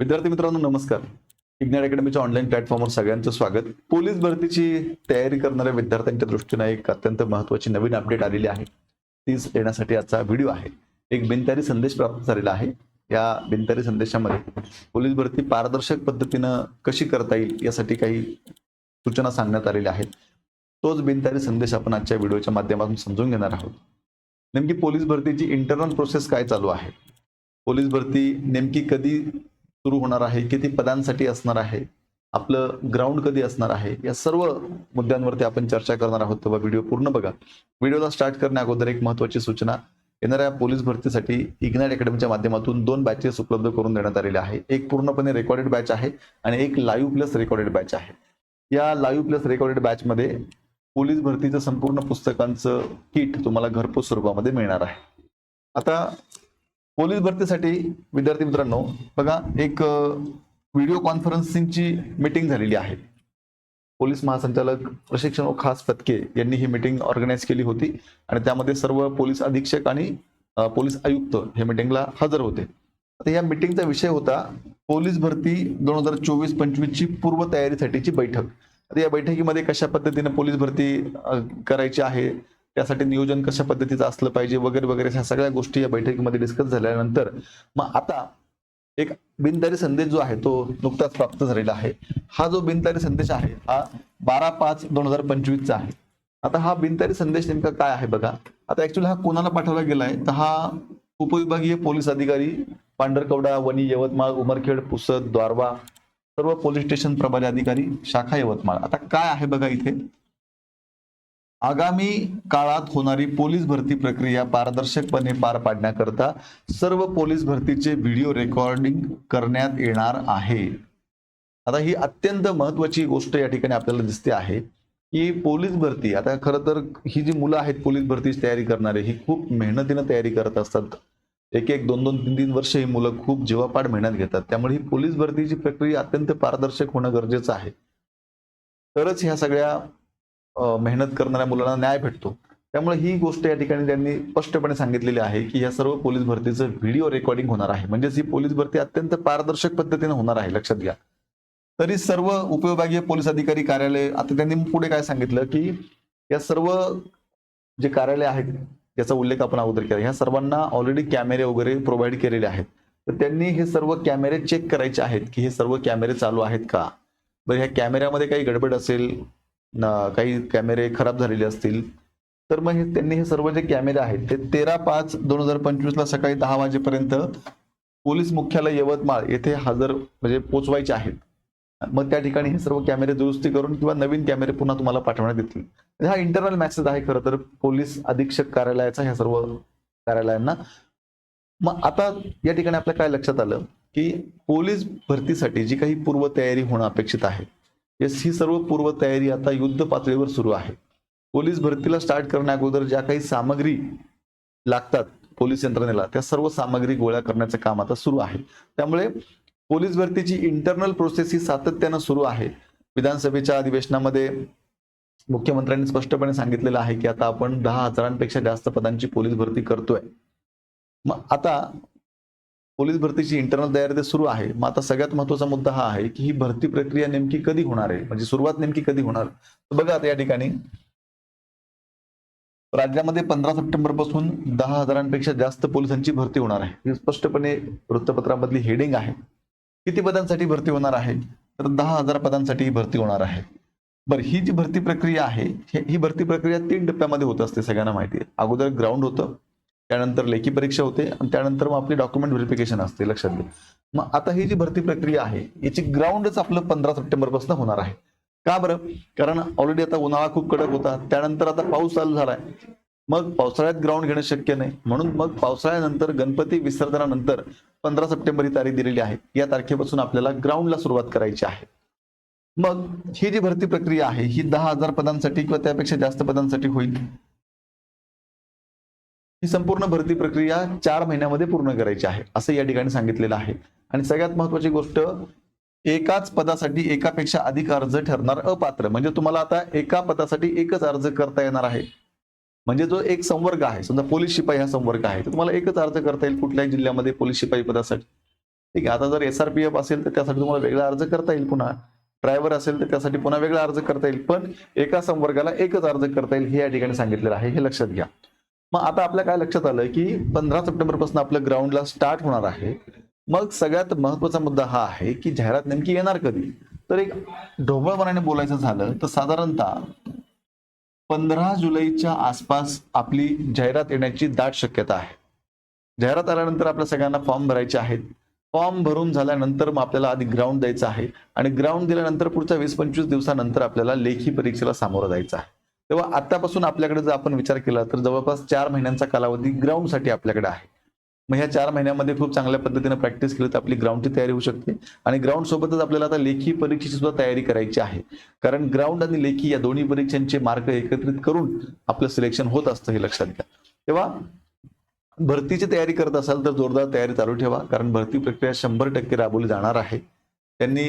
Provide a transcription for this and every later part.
विद्यार्थी मित्रांनो नमस्कार. विज्ञान अकॅडमीच्या ऑनलाईन प्लॅटफॉर्मवर सगळ्यांचं स्वागत. पोलीस भरतीची तयारी करणाऱ्या विद्यार्थ्यांच्या दृष्टीने एक अत्यंत महत्वाची नवीन अपडेट आलेली आहे. तीच देण्यासाठी आजचा व्हिडिओ आहे. एक बिनतारी संदेश प्राप्त झालेला आहे. या बिनतारी संदेशामध्ये पोलीस भरती पारदर्शक पद्धतीनं कशी करता येईल यासाठी काही सूचना सांगण्यात आलेल्या आहेत. तोच बिनतारी संदेश आपण आजच्या व्हिडिओच्या माध्यमातून समजून घेणार आहोत. नेमकी पोलीस भरतीची इंटरनल प्रोसेस काय चालू आहे? पोलीस भरती नेमकी कधी सुरू होणार आहे किती पदांसाठी असणार आहे आपलं ग्राउंड कधी असणार आहे या सर्व मुद्द्यांवरती आपण चर्चा करणार आहोत. तेव्हा व्हिडिओ पूर्ण बघा. व्हिडिओला स्टार्ट करण्या अगोदर एक महत्वाची सूचना येणाऱ्या पोलीस भरतीसाठी इग्नाइट अकॅडमीच्या माध्यमातून दोन बॅचेस उपलब्ध करून देण्यात आलेले आहे एक पूर्णपणे रेकॉर्डेड बॅच आहे आणि एक लाईव्ह प्लस रेकॉर्डेड बॅच आहे. या लाईव्ह प्लस रेकॉर्डेड बॅचमध्ये पोलीस भरतीचं संपूर्ण पुस्तकांचं किट तुम्हाला घरपोच स्वरूपामध्ये मिळणार आहे. आता पोलीस भरतीसाठी विद्यार्थी मित्रांनो बघा एक व्हिडिओ कॉन्फरन्सिंगची मीटिंग झालेली आहे. पोलीस महासंचालक प्रशिक्षण व खास पथके यांनी ही मीटिंग ऑर्गनाईज केली होती आणि त्यामध्ये सर्व पोलीस अधीक्षक आणि पोलीस आयुक्त हे मीटिंगला हजर होते. आता या मीटिंगचा विषय होता पोलीस भरती दोन हजार चोवीस पंचवीसची पूर्व तयारीसाठीची बैठक. आता या बैठकीमध्ये कशा पद्धतीने पोलीस भरती करायची आहे? त्यासाठी नियोजन कशा पद्धतीचं असलं पाहिजे वगैरे वगैरे ह्या सगळ्या गोष्टी या बैठकीमध्ये डिस्कस झाल्यानंतर मग आता एक बिनतारी संदेश जो आहे तो नुकताच प्राप्त झालेला आहे. हा जो बिनतारी संदेश आहे हा बारा पाच दोन हजार पंचवीसचा आहे. आता हा बिनतारी संदेश नेमका काय आहे बघा? आता ऍक्च्युली हा कोणाला पाठवला गेलाय? तर हा उपविभागीय पोलीस अधिकारी पांढरकवडा वणी यवतमाळ उमरखेड पुसद द्वारवा सर्व पोलीस स्टेशन प्रभारी अधिकारी शाखा यवतमाळ. आता काय आहे बघा इथे? आगामी काळात होणारी पोलीस भरती प्रक्रिया पारदर्शकपणे पार पाडण्याकरता सर्व पोलीस भरतीचे व्हिडिओ रेकॉर्डिंग करण्यात येणार आहे. आता ही अत्यंत महत्वाची गोष्ट या ठिकाणी आपल्याला दिसते आहे की पोलीस भरती आता खरं तर ही जी मुलं आहेत पोलीस भरतीची तयारी करणारे ही खूप मेहनतीनं तयारी करत असतात. एक एक दोन दोन तीन तीन वर्ष ही मुलं खूप जीवापाड मेहनत घेतात. त्यामुळे ही पोलीस भरतीची प्रक्रिया अत्यंत पारदर्शक होणं गरजेचं आहे. तरच ह्या सगळ्या मेहनत करणाऱ्या मुलांना न्याय भेटतो. त्यामुळे ही गोष्ट या ठिकाणी त्यांनी स्पष्टपणे सांगितलेली आहे की या सर्व पोलीस भरतीचं व्हिडिओ रेकॉर्डिंग होणार आहे. म्हणजेच ही पोलीस भरती अत्यंत पारदर्शक पद्धतीने होणार आहे लक्षात घ्या. तरी सर्व उपविभागीय पोलीस अधिकारी कार्यालय आता त्यांनी पुढे काय सांगितलं की या सर्व जे कार्यालय आहेत याचा उल्लेख आपण अगोदर केला. ह्या सर्वांना ऑलरेडी कॅमेरे वगैरे प्रोव्हाइड केलेले आहेत. तर त्यांनी हे सर्व कॅमेरे चेक करायचे आहेत की हे सर्व कॅमेरे चालू आहेत का? बरं ह्या कॅमेऱ्यामध्ये काही गडबड असेल काही कॅमेरे खराब झालेले असतील. तर मग हे त्यांनी हे सर्व जे कॅमेरे आहेत ते तेरा पाच दोन हजार पंचवीसला सकाळी दहा वाजेपर्यंत पोलीस मुख्यालय यवतमाळ येथे हजर म्हणजे पोचवायचे आहेत. मग त्या ठिकाणी हे सर्व कॅमेरे दुरुस्ती करून किंवा नवीन कॅमेरे पुन्हा तुम्हाला पाठवण्यात येतील. हा इंटरनल मॅसेज आहे खरं तर पोलीस अधीक्षक कार्यालयाचा ह्या सर्व कार्यालयांना. मग आता या ठिकाणी आपल्या काय लक्षात आलं? की पोलीस भरतीसाठी जी काही पूर्वतयारी होणं अपेक्षित आहे येस ही सर्व पूर्वतयारी आता युद्ध पातळीवर सुरू आहे. पोलीस भरतीला स्टार्ट करण्या अगोदर ज्या काही सामग्री लागतात पोलीस यंत्रणेला त्या सर्व सामग्री गोळ्या करण्याचं काम आता सुरू आहे. त्यामुळे पोलीस भरतीची इंटरनल प्रोसेस ही सातत्यानं सुरू आहे. विधानसभेच्या अधिवेशनामध्ये मुख्यमंत्र्यांनी स्पष्टपणे सांगितलेलं आहे की आता आपण दहा हजारांपेक्षा जास्त पदांची पोलीस भरती करतोय. मग आता पोलीस भरतीची इंटरनल तयारी सुरू आहे. मग आता सगळ्यात महत्त्वाचा मुद्दा हा आहे की ही भरती प्रक्रिया नेमकी कधी होणार आहे? म्हणजे सुरुवात नेमकी कधी होणार? तर बघा आता या ठिकाणी. राज्यामध्ये पंधरा सप्टेंबरपासून दहा हजारांपेक्षा जास्त पोलिसांची भरती होणार आहे. ही स्पष्टपणे वृत्तपत्रामधली हेडिंग आहे. किती पदांसाठी भरती होणार आहे? तर दहा हजार पदांसाठी ही भरती होणार आहे. बरं ही जी भरती प्रक्रिया आहे ही भरती प्रक्रिया तीन टप्प्यामध्ये होत असते सगळ्यांना माहिती आहे. अगोदर ग्राउंड होतं त्यानंतर लेखी परीक्षा होते आणि त्यानंतर मग आपली डॉक्युमेंट व्हेरिफिकेशन असते लक्षात घे मग आता ही जी भरती प्रक्रिया आहे याची ग्राउंडच आपलं पंधरा सप्टेंबरपासून होणार आहे. का बरं? कारण ऑलरेडी आता उन्हाळा खूप कडक होता त्यानंतर आता पाऊस चालू झालाय. मग पावसाळ्यात ग्राउंड घेणं शक्य नाही. म्हणून मग पावसाळ्यानंतर गणपती विसर्जनानंतर पंधरा सप्टेंबर ही तारीख दिलेली आहे. या तारखेपासून आपल्याला ग्राउंडला सुरुवात करायची आहे. मग ही जी भरती प्रक्रिया आहे ही दहा हजार पदांसाठी किंवा त्यापेक्षा जास्त पदांसाठी होईल. ही संपूर्ण भरती प्रक्रिया चार महिन्यामध्ये पूर्ण करायची आहे असं या ठिकाणी सांगितलेलं आहे. आणि सगळ्यात महत्वाची गोष्ट एकाच पदासाठी एकापेक्षा अधिक अर्ज ठरणार अपात्र. म्हणजे तुम्हाला आता एका पदासाठी एकच अर्ज करता येणार आहे. म्हणजे जो एक संवर्ग आहे समजा पोलीस शिपाई हा संवर्ग आहे तर तुम्हाला एकच अर्ज करता येईल कुठल्याही जिल्ह्यामध्ये पोलीस शिपाई पदासाठी. ठीक आहे आता जर एस आर पी एफ असेल तर त्यासाठी तुम्हाला वेगळा अर्ज करता येईल पुन्हा. ड्रायव्हर असेल तर त्यासाठी पुन्हा वेगळा अर्ज करता येईल. पण एका संवर्गाला एकच अर्ज करता येईल हे या ठिकाणी सांगितलेलं आहे हे लक्षात घ्या. मग आता आपल्या काय लक्षात आलं की पंधरा सप्टेंबरपासून आपलं ग्राउंडला स्टार्ट होणार आहे. मग सगळ्यात महत्त्वाचा मुद्दा हा आहे की जाहिरात नेमकी येणार कधी? तर एक ढोबळपणाने बोलायचं झालं तर साधारणतः पंधरा जुलैच्या आसपास आपली जाहिरात येण्याची दाट शक्यता आहे. जाहिरात आल्यानंतर आपल्या सगळ्यांना फॉर्म भरायचे आहेत. फॉर्म भरून झाल्यानंतर मग आपल्याला आधी ग्राउंड द्यायचं आहे आणि ग्राउंड दिल्यानंतर पुढच्या वीस पंचवीस दिवसानंतर आपल्याला लेखी परीक्षेला सामोरं जायचं आहे. तेव्हा आतापासून आपल्याकडे जर आपण विचार केला तर जवळपास चार महिन्यांचा कालावधी ग्राउंडसाठी आपल्याकडे आहे. मग ह्या चार महिन्यामध्ये खूप चांगल्या पद्धतीने प्रॅक्टिस केली तर आपली ग्राउंडची तयारी होऊ शकते. आणि ग्राउंड सोबतच आपल्याला आता लेखी परीक्षेची सुद्धा तयारी करायची आहे. कारण ग्राउंड आणि लेखी या दोन्ही परीक्षांचे मार्क एकत्रित करून आपलं सिलेक्शन होत असतं हे लक्षात घ्या. तेव्हा भरतीची तयारी करत असाल तर जोरदार तयारी चालू ठेवा. कारण भरती प्रक्रिया शंभर टक्के राबवली जाणार आहे. त्यांनी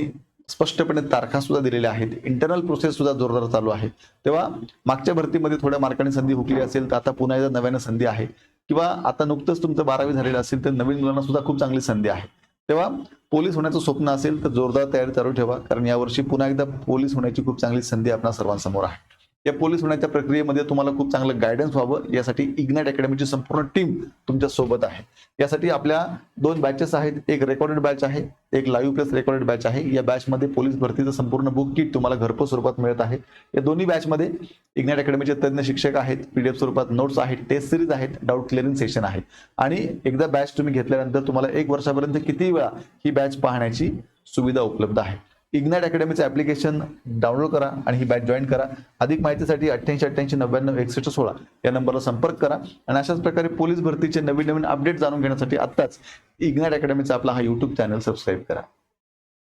स्पष्टपणे तारखा सुद्धा दिलेल्या आहेत. इंटरनल प्रोसेस सुद्धा जोरदार चालू आहे. तेव्हा मागच्या भरतीमध्ये थोड्या मार्काने संधी हुकली असेल तर आता पुन्हा एकदा नव्यानं संधी आहे. किंवा आता नुकतंच तुमचं बारावी झालेलं असेल तर नवीन मुलांना सुद्धा खूप चांगली संधी आहे. तेव्हा पोलीस होण्याचं स्वप्न असेल तर जोरदार तयारी चालू ठेवा. कारण यावर्षी पुन्हा एकदा पोलीस होण्याची खूप चांगली संधी आपल्या सर्वांसमोर आहे. या पोलीस होण्याच्या प्रक्रियेमध्ये तुम्हाला खूप चांगलं गायडन्स व्हावं. यासाठी इग्नाइट अकॅडमीची संपूर्ण टीम तुमच्यासोबत आहे. यासाठी आपल्या दोन बॅचेस आहेत. एक रेकॉर्डेड बॅच आहे एक लाईव्ह प्लस रेकॉर्डेड बॅच आहे. या बॅचमध्ये पोलीस भरतीचं संपूर्ण बुक किट तुम्हाला घरपोच स्वरूपात मिळत आहे. या दोन्ही बॅचमध्ये इग्नाइट अकॅडमीचे तज्ज्ञ शिक्षक आहेत पीडीएफ स्वरूपात नोट्स आहेत टेस्ट सिरीज आहेत डाऊट क्लिअरिंग सेशन आहे. आणि एकदा बॅच तुम्ही घेतल्यानंतर तुम्हाला एक वर्षापर्यंत किती वेळा ही बॅच पाहण्याची सुविधा उपलब्ध आहे. इग्नाइट अकॅडमीचं ऍप्लिकेशन डाउनलोड करा आणि ही बॅच जॉईन करा. अधिक माहितीसाठी अठ्ठ्याऐंशी अठ्ठ्याऐंशी नव्याण्णव एकसष्ट सोळा या नंबरला संपर्क करा. आणि अशाच प्रकारे पोलीस भरतीचे नवीन नवीन अपडेट जाणून घेण्यासाठी आत्ताच इग्नाइट अकॅडमीचा आपला हा युट्यूब चॅनल सबस्क्राईब करा.